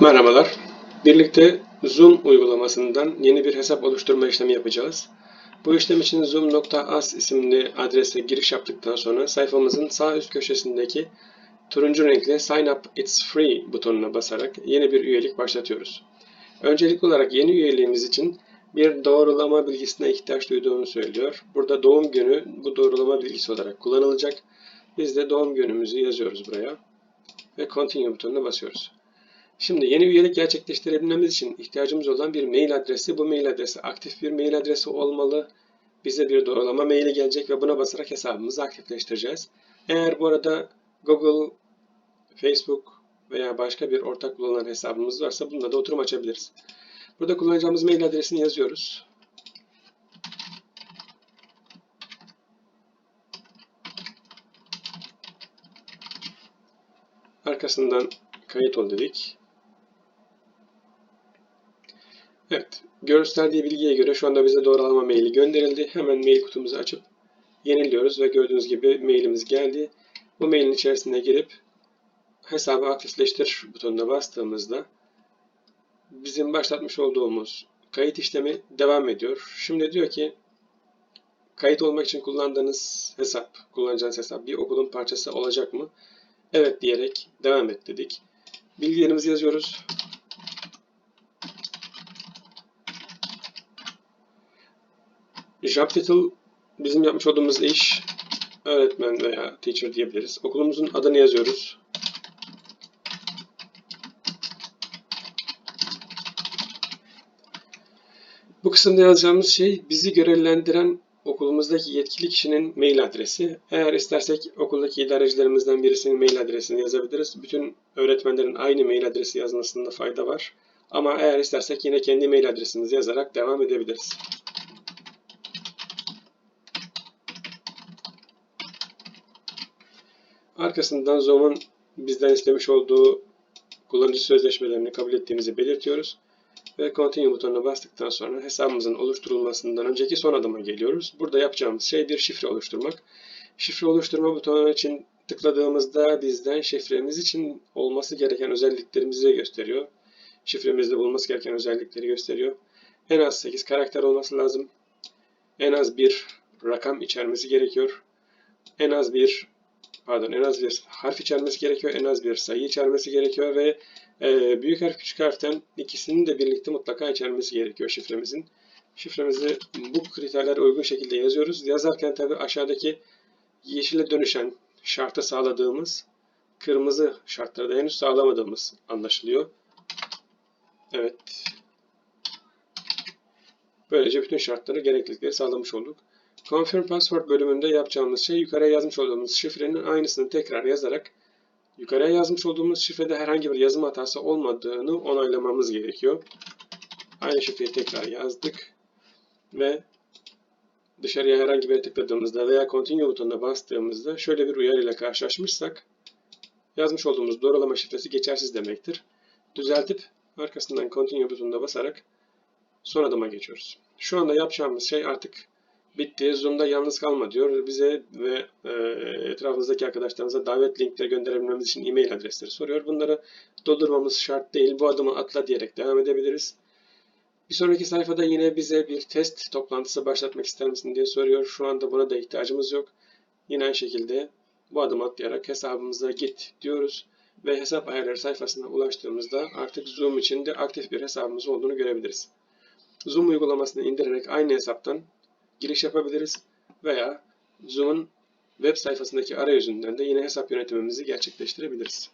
Merhabalar. Birlikte Zoom uygulamasından yeni bir hesap oluşturma işlemi yapacağız. Bu işlem için zoom.as isimli adrese giriş yaptıktan sonra sayfamızın sağ üst köşesindeki turuncu renkli Sign Up It's Free butonuna basarak yeni bir üyelik başlatıyoruz. Öncelikli olarak yeni üyeliğimiz için bir doğrulama bilgisine ihtiyaç duyduğunu söylüyor. Burada doğum günü bu doğrulama bilgisi olarak kullanılacak. Biz de doğum günümüzü yazıyoruz buraya ve Continue butonuna basıyoruz. Şimdi yeni üyelik gerçekleştirebilmemiz için ihtiyacımız olan bir mail adresi. Bu mail adresi aktif bir mail adresi olmalı. Bize bir doğrulama maili gelecek ve buna basarak hesabımızı aktifleştireceğiz. Eğer bu arada Google, Facebook veya başka bir ortak kullanılan hesabımız varsa bununla da oturum açabiliriz. Burada kullanacağımız mail adresini yazıyoruz. Arkasından kayıt ol dedik. Evet, gösterdiği bilgiye göre şu anda bize doğrulama maili gönderildi. Hemen mail kutumuzu açıp yeniliyoruz ve gördüğünüz gibi mailimiz geldi. Bu mailin içerisine girip hesabı aktifleştir butonuna bastığımızda bizim başlatmış olduğumuz kayıt işlemi devam ediyor. Şimdi diyor ki kayıt olmak için kullandığınız hesap, kullanacağınız hesap bir okulun parçası olacak mı? Evet diyerek devam et dedik. Bilgilerimizi yazıyoruz. Job bizim yapmış olduğumuz iş öğretmen veya teacher diyebiliriz. Okulumuzun adını yazıyoruz. Bu kısımda yazacağımız şey bizi görevlendiren okulumuzdaki yetkili kişinin mail adresi. Eğer istersek okuldaki idarecilerimizden birisinin mail adresini yazabiliriz. Bütün öğretmenlerin aynı mail adresi yazmasında fayda var. Ama eğer istersek yine kendi mail adresimizi yazarak devam edebiliriz. Arkasından Zoom'un bizden istemiş olduğu kullanıcı sözleşmelerini kabul ettiğimizi belirtiyoruz. Ve Continue butonuna bastıktan sonra hesabımızın oluşturulmasından önceki son adıma geliyoruz. Burada yapacağımız şey bir şifre oluşturmak. Şifre oluşturma butonu için tıkladığımızda bizden şifremiz için olması gereken özelliklerimizi gösteriyor. Şifremizde bulunması gereken özellikleri gösteriyor. En az 8 karakter olması lazım. En az bir rakam içermesi gerekiyor. En az bir pardon en az bir harf içermesi gerekiyor, en az bir sayı içermesi gerekiyor ve e, büyük harf küçük harften ikisinin de birlikte mutlaka içermesi gerekiyor şifremizin. Şifremizi bu kriterlere uygun şekilde yazıyoruz. Yazarken tabi aşağıdaki yeşile dönüşen şartı sağladığımız, kırmızı şartları da henüz sağlamadığımız anlaşılıyor. Evet. Böylece bütün şartları, gereklilikleri sağlamış olduk. Confirm Password bölümünde yapacağımız şey yukarıya yazmış olduğumuz şifrenin aynısını tekrar yazarak yukarıya yazmış olduğumuz şifrede herhangi bir yazım hatası olmadığını onaylamamız gerekiyor. Aynı şifreyi tekrar yazdık ve dışarıya herhangi bir tıkladığımızda veya Continue butonuna bastığımızda şöyle bir uyarı ile karşılaşmışsak yazmış olduğumuz doğrulama şifresi geçersiz demektir. Düzeltip arkasından Continue butonuna basarak son adıma geçiyoruz. Şu anda yapacağımız şey artık bitti. Zoom'da yalnız kalma diyor. Bize ve e, etrafımızdaki arkadaşlarımıza davet linkleri gönderebilmemiz için e-mail adresleri soruyor. Bunları doldurmamız şart değil. Bu adımı atla diyerek devam edebiliriz. Bir sonraki sayfada yine bize bir test toplantısı başlatmak ister misin diye soruyor. Şu anda buna da ihtiyacımız yok. Yine aynı şekilde bu adımı atlayarak hesabımıza git diyoruz. Ve hesap ayarları sayfasına ulaştığımızda artık Zoom için de aktif bir hesabımız olduğunu görebiliriz. Zoom uygulamasını indirerek aynı hesaptan giriş yapabiliriz veya Zoom'un web sayfasındaki arayüzünden de yine hesap yönetimimizi gerçekleştirebiliriz.